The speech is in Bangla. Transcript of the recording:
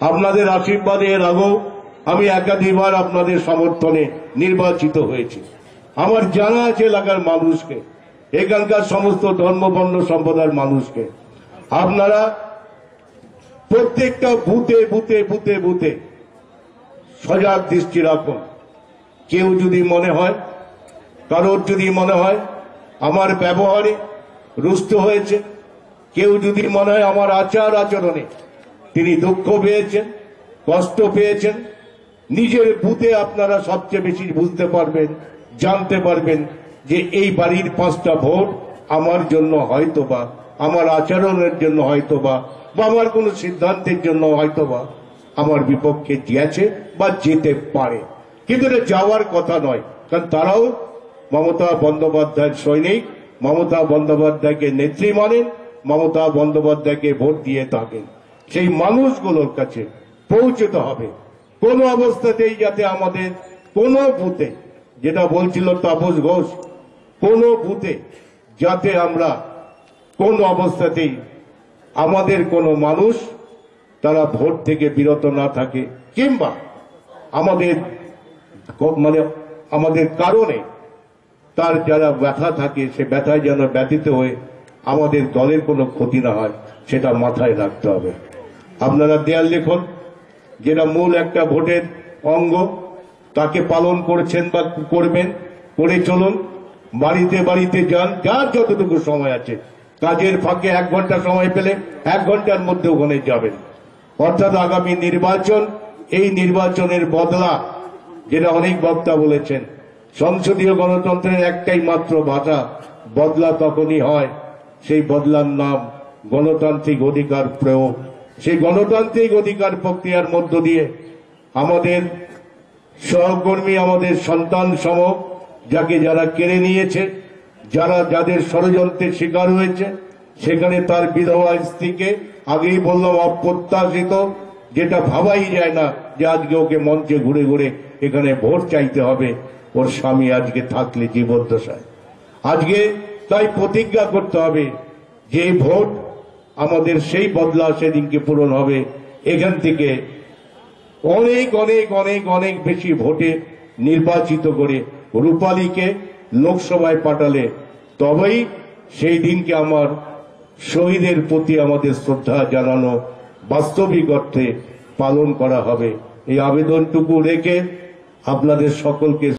আপনাদের আশীর্বাদে এর আগেও আমি একাধিকবার আপনাদের সমর্থনে নির্বাচিত হয়েছি। আমার জানা আছে এলাকার মানুষকে, এখানকার সমস্ত ধর্মবর্ণ সম্প্রদায়ের মানুষকে। আপনারা প্রত্যেকটা বুথে বুথে বুথে বুথে সজাগ দৃষ্টি রাখুন। কেউ যদি মনে হয়, কারোর যদি মনে হয়, আমার ব্যবহারে রুষ্ট হয়েছে, কেউ যদি মনে হয় আমার আচার আচরণে তিনি দুঃখ পেয়েছেন, কষ্ট পেয়েছেন। নিজের বুথে আপনারা সবচেয়ে বেশি বুঝতে পারবেন, জানতে পারবেন যে এই বাড়ির পাঁচটা ভোট আমার জন্য হয়তোবা, আমার আচরণের জন্য হয়তোবা, বা আমার কোনো সিদ্ধান্তের জন্য হয়তোবা আমার বিপক্ষে গিয়েছে বা যেতে পারে। কিন্তু এটা যাওয়ার কথা নয়, কারণ তারাও মমতা বন্দ্যোপাধ্যায়ের সৈনিক, মমতা বন্দ্যোপাধ্যায়কে নেত্রী মানেন, মমতা বন্দ্যোপাধ্যায়কে ভোট দিয়ে থাকেন। সেই মানুষগুলোর কাছে পৌঁছতে হবে। কোন অবস্থাতেই যাতে আমাদের কোন বুথে, যেটা বলছিল তাপস ঘোষ, কোন বুথে যাতে আমরা কোন অবস্থাতেই আমাদের কোনো মানুষ তারা ভোট থেকে বিরত না থাকে, কিংবা আমাদের মানে আমাদের কারণে তার যারা ব্যথা থাকে, সে ব্যথায় যেন ব্যথিত হয়ে আমাদের দলের কোনো ক্ষতি না হয়, সেটা মাথায় রাখতে হবে। আপনারা দেয়াল লিখন যেটা মূল একটা ভোটের অঙ্গ, তাকে পালন করছেন বা করবেন, করে চলুন, বাড়িতে বাড়িতে যান, যার যতটুকু সময় আছে, কাজের ফাঁকে এক ঘণ্টা সময় পেলে এক ঘণ্টার মধ্যে ওখানে যাবেন। অর্থাৎ আগামী নির্বাচন, এই নির্বাচনের বদলা, যেটা অনেক বক্তা বলেছেন, সংসদীয় গণতন্ত্রের একটাই মাত্র ভাষা, বদলা তখনই হয়, সেই বদলার নাম গণতান্ত্রিক অধিকার প্রয়োগ। সেই গণতান্ত্রিক অধিকার প্রক্রিয়ার মধ্য দিয়ে আমাদের সহকর্মী, আমাদের সন্তান সম, যাকে যারা কেড়ে নিয়েছে, যারা যাদের ষড়যন্ত্রের শিকার হয়েছে, সেখানে তার বিধবা স্ত্রীকে আগেই বললাম অপ্রত্যাশিত, যেটা ভাবাই যায় না যে আজকে ওকে মঞ্চে ঘুরে ঘুরে এখানে ভোট চাইতে হবে। ওর স্বামী আজকে থাকলে জীবদ্দশায়। আজকে তাই প্রতিজ্ঞা করতে হবে যে ভোট আমাদের সেই বদলা সেদিনকে পূরণ হবে। এখান থেকে অনেক অনেক অনেক অনেক বেশি ভোটে নির্বাচিত করে রূপালীকে লোকসভায় পাঠালে তবেই সেই দিনকে আমার শহীদের প্রতি আমাদের শ্রদ্ধা জানানো বাস্তবিক অর্থে পালন করা হবে। এই আবেদনটুকু রেখে আপনাদের সকলকে